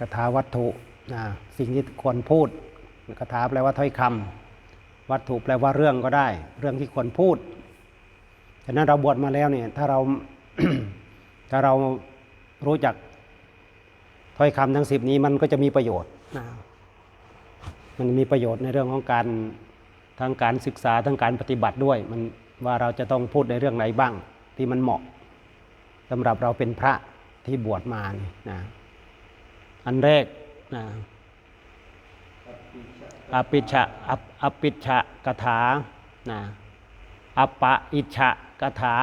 คาถาวัตถุนะสิ่งที่ควรพูดคาถาแปลว่าถ้อยคำวัตถุแปลว่าเรื่องก็ได้ เรื่องที่ควรพูดฉะนั้นเราบวชมาแล้วเนี่ยถ้าเราถ้าเรารู้จักถ้อยคำทั้งสิบนี้มันก็จะมีประโยชน์มันมีประโยชน์ในเรื่องของการทางการศึกษาทั้งการปฏิบัติด้วย มันว่าเราจะต้องพูดในเรื่องไหนบ้าง ที่มันเหมาะสำหรับเราเป็นพระที่บวชมานี่นะ อันแรกนะอปิชชะอปิชชะกถานะอปะอิชชะกถา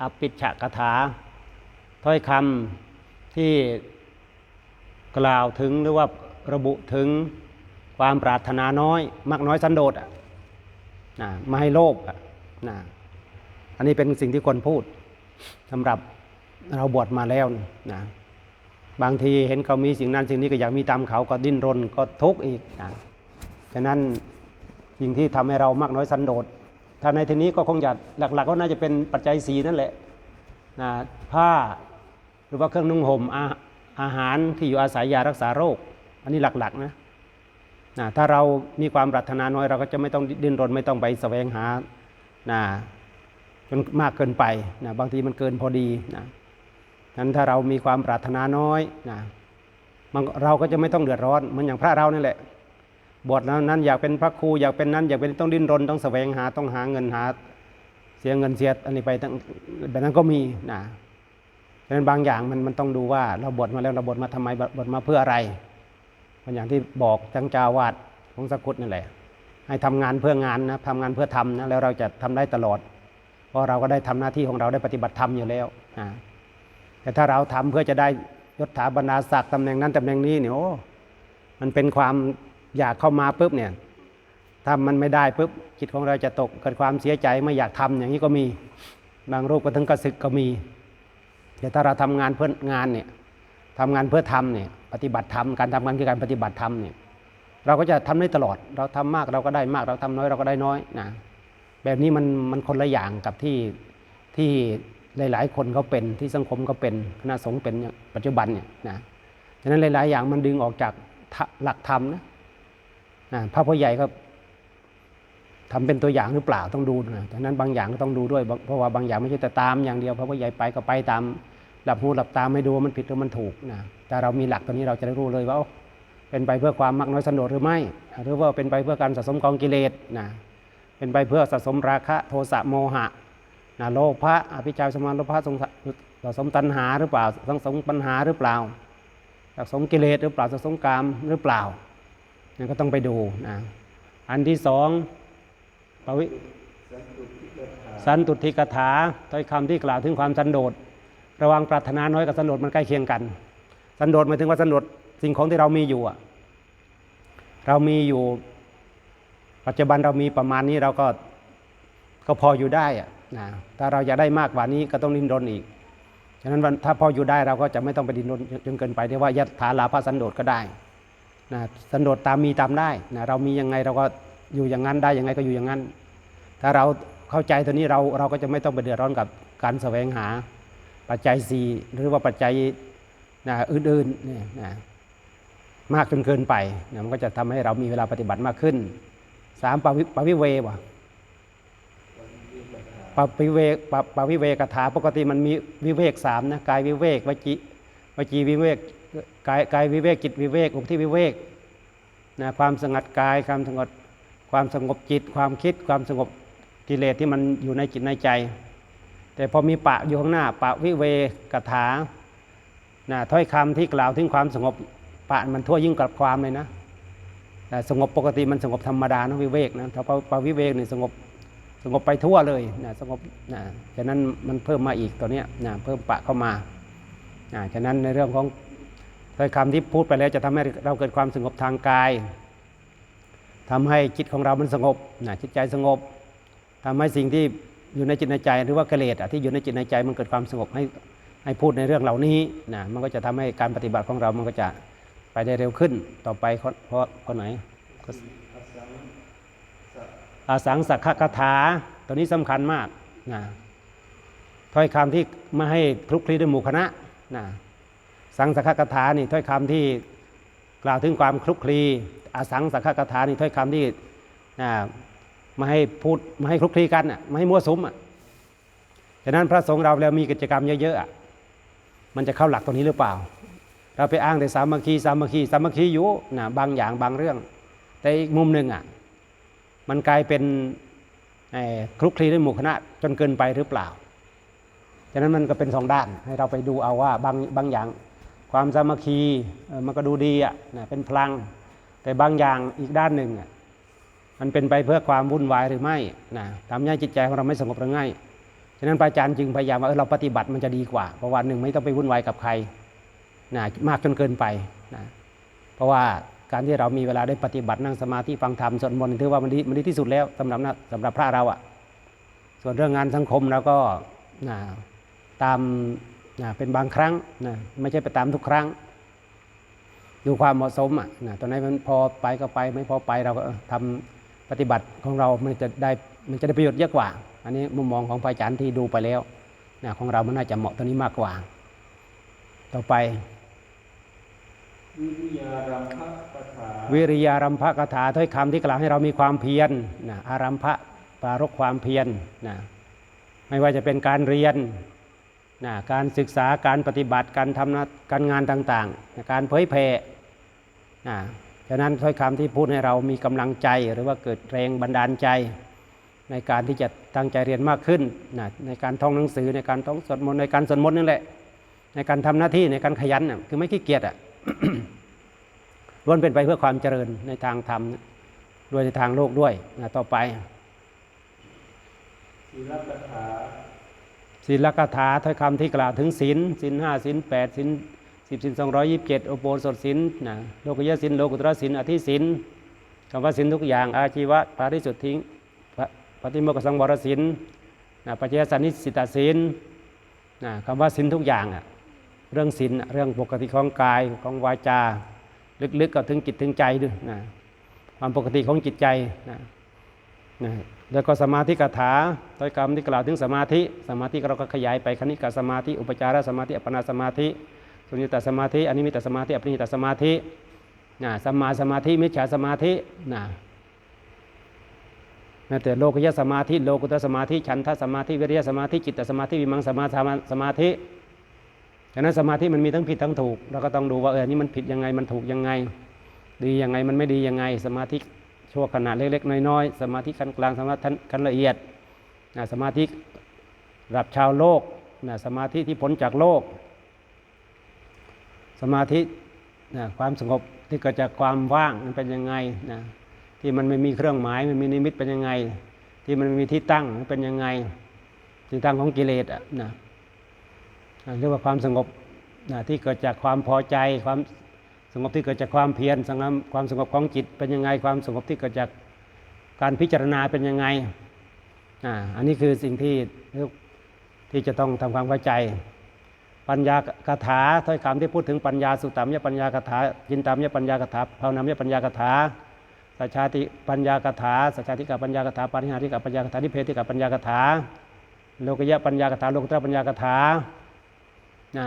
อปิชชะกถา ถ้อยคำที่กล่าวถึงหรือว่าระบุถึงความปรารถนาน้อย มากน้อยสันโดษอะนะไม่ให้โลภอะนะอันนี้เป็นสิ่งที่ควรพูดสำหรับเราบวชมาแล้วนะ บางทีเห็นเขามีสิ่งนั้นสิ่งนี้ก็อยากมีตามเขาก็ดิ้นรนก็ทุกข์อีกนะฉะนั้นสิ่งที่ทำให้เรามากน้อยสันโดษถ้าในที่นี้ก็คงจะหลัก ๆ ก็น่าจะเป็นปัจจัยสีนั่นแหละนะผ้าหรือว่าเครื่องนุ่งห่มอาอาหารที่อยู่อาศัยยารักษาโรค อันนี้หลักๆนะนะถ้าเรามีความปรารถนาน้อยเราก็จะไม่ต้องดิ้นรนไม่ต้องไปแสวงหานะจนมากเกินไปนะบางทีมันเกินพอดีนะ นั้นถ้าเรามีความปรารถนาน้อยนะมันเราก็จะไม่ต้องเดือดร้อนเหมือนอย่างพระเรานี่แหละบวชนั้นนั้นอยากเป็นพระครูอยากเป็นนั้นอยากเป็นต้องดิ้นรนต้องแสวงหาต้องหาเงินหา เสียเงินเสียอันนี้ไปตั้งแบบนั้นก็มีนะฉะนั้นบางอย่างมันมันต้องดูว่า เราบวชมาแล้วเราบวชมาทำไมบวชมาเพื่ออะไรเหมันอย่างที่บอกจังจาวาดของสกุลนั่นแหละ ให้ทำงานเพื่องานนะทำงานเพื่อทำนะแล้วเราจะทำได้ตลอด เพราะเราก็ได้ทำหน้าที่ของเราได้ปฏิบัติธรรมอยู่แล้วนะ แต่ถ้าเราทำเพื่อจะได้ยศถาบรรดาศักดิ์ตำแหน่งนั้นตำแหน่งนี้เนี่ยโอ้มันเป็นความอยากเข้ามาปุ๊บเนี่ยถ้ามันไม่ได้ปุ๊บจิตของเราจะตกเกิดความเสียใจไม่อยากทำอย่างนี้ก็มีบางรูปก็ถึงกระสึกก็มีแต่ถ้าเราทำงานเพื่องานเนี่ยทำงานเพื่อทำเนี่ยปฏิบัติธรรมการทำงานคือการปฏิบัติธรรมเนี่ยเราก็จะทำได้ตลอด เราทำมากเราก็ได้มาก เราทำน้อยเราก็ได้น้อยนะแบบนี้มันมันคนละอย่างกับที่ที่ หลาย ๆ คนเขาเป็นที่สังคมเขาเป็นคณะสงฆ์เป็นอย่างปัจจุบันเนี่ยนะฉะนั้นหลาย ๆ อย่างมันดึงออกจากหลักธรรมนะนะพระพ่อใหญ่ก็ทำเป็นตัวอย่างหรือเปล่าต้องดูนะฉะนั้นบางอย่างก็ต้องดูด้วย เพราะว่าบางอย่างไม่ใช่แต่ตามอย่างเดียวพระพ่อใหญ่ไปก็ไปตามหลับหูหลับตาไม่ดูว่ามันผิดหรือมันถูกนะแต่เรามีหลักตัวนี้เราจะได้รู้เลยว่าเป็นไปเพื่อความมักน้อยสันโดษหรือไม่ หรือว่าเป็นไปเพื่อการสะสมกองกิเลสนะเป็นไปเพื่อสะสมราคะโทสะโมหะ นะโลภะอภิชาสมานโลภะสงสะสมตัณหาหรือเปล่าสะสมปัญหาหรือเปล่าสะสมกิเลสหรือเปล่าสะสมกามหรือเปล่านี่ก็ต้องไปดูนะอันที่สองปวิสันตุทิกถาถ้อยคำที่กล่าวถึงความสันโดษระวังปรารถนาน้อยกับสันโดษมันใกล้เคียงกัน สันโดษหมายถึงว่าสันโดษสิ่งของที่เรามีอยู่อะเรามีอยู่ ปัจจุบันเรามีประมาณนี้เราก็ก็พออยู่ได้อะ นะถ้าเราอยากได้มากกว่านี้ก็ต้องดิ้นรนอีก ฉะนั้นถ้าพออยู่ได้เราก็จะไม่ต้องไปดิ้นรนจนเกินไปที่ว่ายัตถาลาภสันโดษก็ได้นะสันโดษตามมีตามได้นะเรามียังไงเราก็อยู่อย่างนั้นได้ยังไงก็อยู่อย่างนั้น ถ้าเราเข้าใจตัวนี้เราเราก็จะไม่ต้องไปเดือดร้อนกับการแสวงหาปัจจัยสี่หรือว่าปัจจัยนะอื่นๆเนี่ยนะมากจนเกินไปนะมันก็จะทำให้เรามีเวลาปฏิบัติมากขึ้นสามปวิปวิเววะ ปวิเวกปปวิเวกถาปกติมันมีวิเวกสามนะกายวิเวกวจีวจีวิเวกกายกายวิเวกจิตวิเวกอุที่วิเวกนะความสงัดกายความสงบความสงบจิต ความคิดความสงบกิเลสที่มันอยู่ในจิตในใจ แต่พอมีปะอยู่ข้างหน้า ปะวิเวกถานะถ้อยคำที่กล่าวถึงความสงบปะมันทั่วยิ่งกับความเลยนะสงบปกติมันสงบธรรมดานะวิเวกนะถ้าปะวิเวกเนี่ยสงบ สงบไปทั่วเลยนะสงบนะฉะนั้นมันเพิ่มมาอีกตัวเนี้ยนะเพิ่มปะเข้ามานะฉะนั้นในเรื่องของถ้อยคำที่พูดไปแล้วจะทำให้เราเกิดความสงบทางกายทำให้จิตของเรามันสงบนะจิตใจสงบทำให้สิ่งที่อยู่ในจิตในใจ หรือว่ากิเลสที่อยู่ในจิตในใจมันเกิดความสงบให้ให้พูดในเรื่องเหล่านี้นะมันก็จะทำให้การปฏิบัติของเรามันก็จะไปได้เร็วขึ้นต่อไปเพราะคนไหน อาสังสักขคาถาตัวนี้สำคัญมากนะถ้อยคำที่ไม่ให้คลุกคลีด้วยหมู่คณะนะสังสักขคาถานี่ถ้อยคำที่กล่าวถึงความคลุกคลีอาสังสังฆกถานี่ถ้อยคำที่อ่าไม่ให้พูดไม่ให้คลุกคลีกันอะไม่ให้มั่วสุมอะฉะนั้นพระสงฆ์เราแล้วมีกิจกรรมเยอะๆอะมันจะเข้าหลักตรงนี้หรือเปล่า เราไปอ้างแต่สามัคคีสามัคคีสามัคคีอยู่นะบางอย่างบางเรื่อง แต่อีกมุมหนึ่งอะ มันกลายเป็นคลุกคลีด้วยหมู่คณะจนเกินไปหรือเปล่าฉะนั้นมันก็เป็นสองด้านให้เราไปดูเอาว่าบางบางอย่าง ความสามัคคีมันก็ดูดีอะเป็นพลัง แต่บางอย่างอีกด้านหนึ่งอะมันเป็นไปเพื่อความวุ่นวายหรือไม่นะทำให้จิตใจของเราไม่สงบหรือไม่ฉะนั้นพระอาจารย์จึงพยายามว่าเออเราปฏิบัติมันจะดีกว่าเพราะวันหนึ่งไม่ต้องไปวุ่นวายกับใครนะมากจนเกินไปนะเพราะว่า การที่เรามีเวลาได้ปฏิบัตินั่งสมาธิฟังธรรมสวดมนต์ถือว่ามันดีมันดีที่สุดแล้วสำหรับนะสำหรับพระเราอะส่วนเรื่องงานสังคมเราก็นะตามนะเป็นบางครั้งนะไม่ใช่ไปตามทุกครั้ง ดูความเหมาะสมอะนะตอนไหนมันพอไปก็ไปไม่พอไปเราก็เออทำปฏิบัติของเรามันจะได้มันจะได้ประโยชน์เยอะกว่า อันนี้มุมมองของพระอาจารย์ที่ดูไปแล้วนะของเรามันน่าจะเหมาะตัวนี้มากกว่า ต่อไป วิริยารัมภคาถาวิริยารัมภกถาถ้อยคำที่กล่าวให้เรามีความเพียรนะอารัมภะปรารกความเพียรนะไม่ว่าจะเป็นการเรียนนะการศึกษาการปฏิบัติการทำการงานต่างๆนะการเผยแผ่นะฉะนั้นถ้อยคำที่พูดให้เรามีกำลังใจ หรือว่าเกิดแรงบันดาลใจ ในการที่จะตั้งใจเรียนมากขึ้นนะในการท่องหนังสือในการท่องสวดมนต์ในการสวดมนต์นั่นแหละในการทำหน้าที่ในการขยันน่ะคือไม่ขี้เกียจอะ ล้วนเป็นไปเพื่อความเจริญในทางธรรมด้วยในทางโลกด้วยนะต่อไปศีลคาถาศีลกถาถ้อยคำที่กล่าวถึงศีลศีลห้าศีลแปดศีลสิบศีลสองร้อยยี่สิบเจ็ดโอโปสถศีลนะโลกยศีลโลกุตระศีลอธิศีลคำว่าศีลทุกอย่าง อาชีวะปาริสุทธิงปะปฏิโมกขสังวรศีลนะปัจจยสันนิสิตาศีลนะคำว่าศีลทุกอย่างอะ เรื่องศีลเรื่องปกติของกายของวาจา ลึกๆก็ถึงจิตถึงใจด้วยนะความปกติของจิตใจนะนะแล้วก็สมาธิกถาถ้อยคำที่กล่าวถึงสมาธิ สมาธิเราก็ขยายไปคณิกาสมาธิ อุปจารสมาธิอัปปนาสมาธิสุญญตสมาธิอนิมิตสมาธิอภินิตสมาธินะสมาสมาธิมิจฉาสมาธินะแต่โลกยสมาธิ โลกุตตสมาธิ ฉันทสมาธิ วิริยสมาธิ จิตตสมาธิ วิมังสมาสมาธิ ฉะนั้นสมาธิมันมีทั้งผิดทั้งถูกเราก็ต้องดูว่าเออนี่มันผิดยังไงมันถูกยังไง ดียังไงมันไม่ดียังไง สมาธิชั่วขณะเล็กๆน้อยๆสมาธิขั้นกลางสมาธิขั้นละเอียดนะสมาธิระดับชาวโลกนะสมาธิที่พ้นจากโลก สมาธินะความสงบที่เกิดจากความว่างมันเป็นยังไงนะที่มันไม่มีเครื่องหมายมันมีนิมิตเป็นยังไง ที่มันม่มีที่ตั้งมันเป็นยังไงที่ตั้งของกิเลสอะนะ เรียกว่าความสงบนะที่เกิดจากความพอใจความสงบที่เกิดจากความเพียรสงบความสงบของจิตเป็นยังไงความสงบที่เกิดจากการพิจารณาเป็นยังไงอ่าอันนี้คือสิ่งที่ที่จะต้องทำความเข้าใจ ปัญญาคาถาถ้อยคำที่พูดถึงปัญญาสุตตามยปัญญาคาถาจินตามยปัญญาคาถาภาวนามยปัญญาคาถาสัจชาติปัญญาคาถาสัจชาติกาปัญญาคาถาปาริหาริกาปัญญาคาถานิเพธิกาปัญญาคาถาโลกยะปัญญาคาถาโลกุตระปัญญาคาถา นะ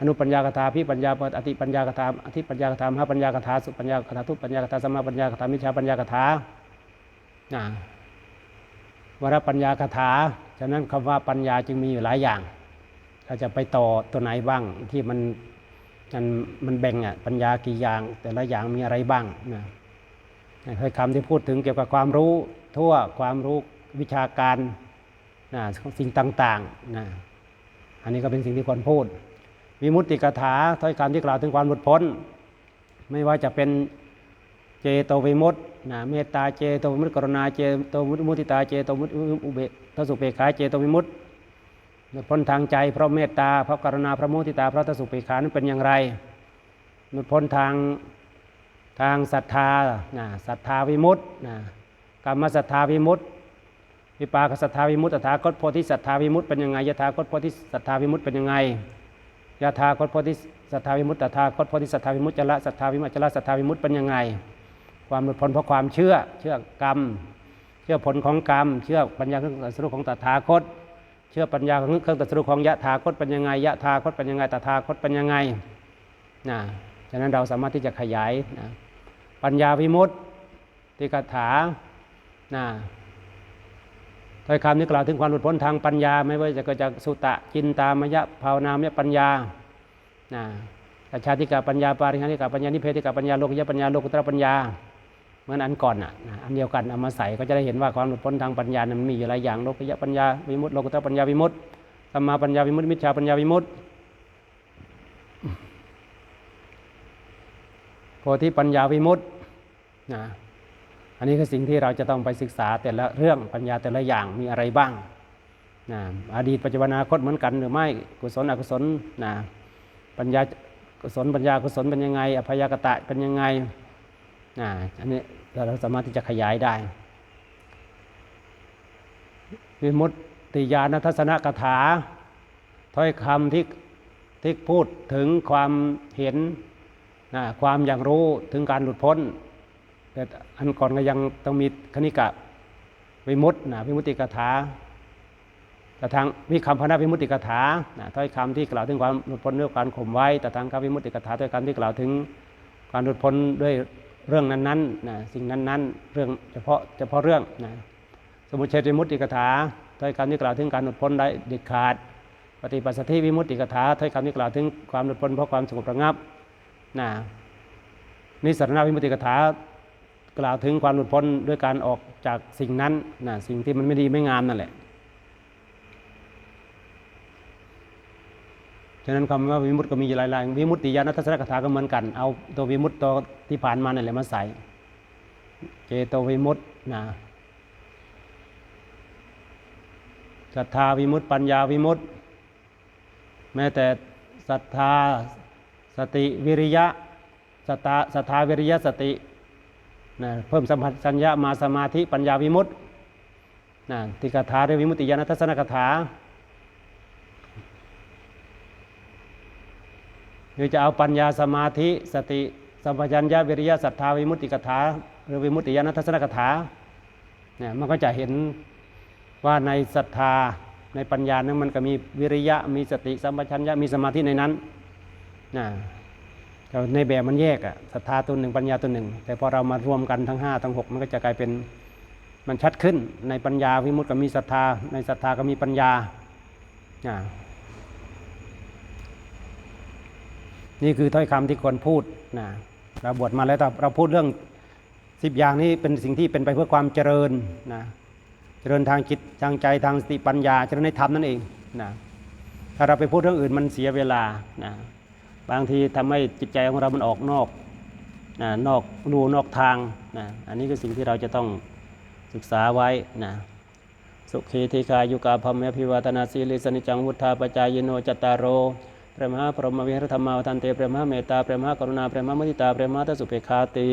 อนุปัญญากถาพิปัญญาอติปัญญากถาอธิปัญญากถามหาปัญญากถาสุปัญญากถาทุปัญญากถาสมมาปัญญากถามิจฉาปัญญากถาวรปัญญากถาฉะนั้นคำว่าปัญญาจึงมีอยู่หลายอย่างถ้าจะไปต่อตัวไหนบ้างที่มันมันมันแบ่งอะปัญญากี่อย่าง แต่ละอย่างมีอะไรบ้างนะเคยคำที่พูดถึงเกี่ยวกับความรู้ทั่วความรู้วิชาการนะสิ่งต่างๆนะ อันนี้ก็เป็นสิ่งที่ควรพูด วิมุตติกถาถ้อยคำที่กล่าวถึงความหลุดพ้น ไม่ว่าจะเป็นเจโตวิมุตตินะเมตตาเจโตวิมุตติกรุณาเจโตวิมุตติตาเจโตวิมุตติอุเบกทสุเปขาเจโตวิมุตติหลุดพ้นทางใจเพราะเมตตาเพราะกรุณาพระมุติตาเพราะทสุเปขานั้นเป็นอย่างไรหลุดพ้นทางทางศรัทธานะศรัทธาวิมุตตินะกรรมศรัทธาวิมุตติ วิปากสัทธาวิมุตตถาคตโพธิสัทธาวิมุตเป็นยังไงยถาคตโพธิสัทธาวิมุตเป็นยังไงยถาคตโพธิสัทธาวิมุตตถาคตโพธิสัทธาวิมุตจละสัทธาวิมุตจละสัทธาวิมุตเป็นยังไง ความหลุดพ้นเพราะความเชื่อเชื่อกรรม เชื่อผลของกรรม เชื่อปัญญาเครื่องตรัสรู้ของตถาคต เชื่อปัญญาเครื่องตรัสรู้ของยะถาคตเป็นยังไงยะถาคตเป็นยังไงตถาคตเป็นยังไงนะฉฉะนั้นเราสามารถที่จะขยายนะปัญญาวิมุตติกถานะ ถ้อยคำนี้กล่าวถึงความหลุดพ้นทางปัญญา ไม่ว่าจะเกิดจากสุตะจินตามยะภาวนามยปัญญานะกัจฉาติกาปัญญาปาริหาริกาปัญญานิเพธิกาปัญญาโลกยปัญญาโลกุตระปัญญาเหมือนอันก่อนอะอันเดียวกันเอามาใส่ก็จะได้เห็นว่าความหลุดพ้นทางปัญญานั้นมันมีอยู่หลายอย่างโลกยปัญญาวิมุตติโลกุตระปัญญาวิมุตติสัมมาปัญญาวิมุตติมิจฉาปัญญาวิมุตติโพธิปัญญาวิมุตตินะ อันนี้คือสิ่งที่เราจะต้องไปศึกษาแต่ละเรื่องปัญญาแต่ละอย่างมีอะไรบ้างนะอดีตปัจจุบันอนาคตเหมือนกันหรือไม่กุศลอกุศลนะปัญญากุศลปัญญากุศลเป็นยังไง อภยากตะเป็นยังไงอ่าอันนี้เราสามารถที่จะขยายได้วิมุตติญาณทัศนกถา ถ้อยคำที่ที่พูดถึงความเห็นนะความอย่างรู้ถึงการหลุดพ้น แต่อันก่อนก็ยังต้องมีคณิกะวิมุตินะวิมุตติกถาแต่ทางวิคัมพนะวิมุตติกถานะถ้อยคำที่กล่าวถึงความหลุดพ้นด้วยการข่มไว้แต่ทางคำวิมุตติกถาถ้อยคำที่กล่าวถึงการหลุดพ้นด้วยเรื่องนั้นๆนะสิ่งนั้นๆ เรื่องเฉพาะเฉพาะเรื่องนะสมุเฉทวิมุตติกถาถ้อยคำที่กล่าวถึงการหลุดพ้นได้เด็ดขาด ปฏิปัสสธิวิมุตติกถาถ้อยคำที่กล่าวถึงความหลุดพ้นเพราะความสงบระงับนะนิสรณวิมุตติกถา กล่าวถึงความหลุดพ้นด้วยการออกจากสิ่งนั้นนะสิ่งที่มันไม่ดีไม่งามนั่นแหละ ฉะนั้นคำว่าวิมุตติก็มีหลายหลายวิมุตติญาณทัศนคถาก็เหมือนกัน เอาตัววิมุตติตัวที่ผ่านมานั่นแหละมาใส่ เจโตวิมุตตินะศรัทธาวิมุตติปัญญาวิมุตติ แม้แต่ศรัทธาสติวิริยะศรัทธาศรัทธาวิริยะสติ นะเพิ่มสัมผัสัญญามาสมาธิปัญญาวิมุตตินะติกถาเรียกวิมุตติญาณทัศนคถาหรือจะเอาปัญญาสมาธิสติสัมปชัญญะวิริยะศรัทธาวิมุตติกถาหรือวิมุตติญาณทัศนกถาเนี่ยมันก็จะเห็นว่าในศรัทธาในปัญญานั้นมันก็มีวิริยะมีสติสัมปชัญญะมีสมาธิในนั้นนะ แต่ในแบบมันแยกอะศรัทธาตัวหนึ่งปัญญาตัวหนึ่ง แต่พอเรามารวมกันทั้งห้าทั้งหกมันก็จะกลายเป็นมันชัดขึ้น ในปัญญาวิมุตติก็มีศรัทธา ในศรัทธาก็มีปัญญา นี่คือถ้อยคำที่ควรพูดนะเราบวชมาแล้วเราพูดเรื่องสิบอย่างนี้เป็นสิ่งที่เป็นไปเพื่อความเจริญนะเจริญทางจิตทางใจทางสติปัญญาเจริญในธรรมนั่นเองนะถ้าเราไปพูดเรื่องอื่นมันเสียเวลานะ บางทีทำให้จิตใจของเรามันออกนอกนะนอกรูนอกทางนะอันนี้คือสิ่งที่เราจะต้องศึกษาไว้นะสุขีธิคายุกาพมเมพิวัตนาสีลิสนิจังวุธาปจายโนจตารโรพระมหาพรหมวิหารธรรมาวทันเตพระมหาเมตตาพระมหากรุณาพระมหามุทิตาพระมหาตสุเปคาติ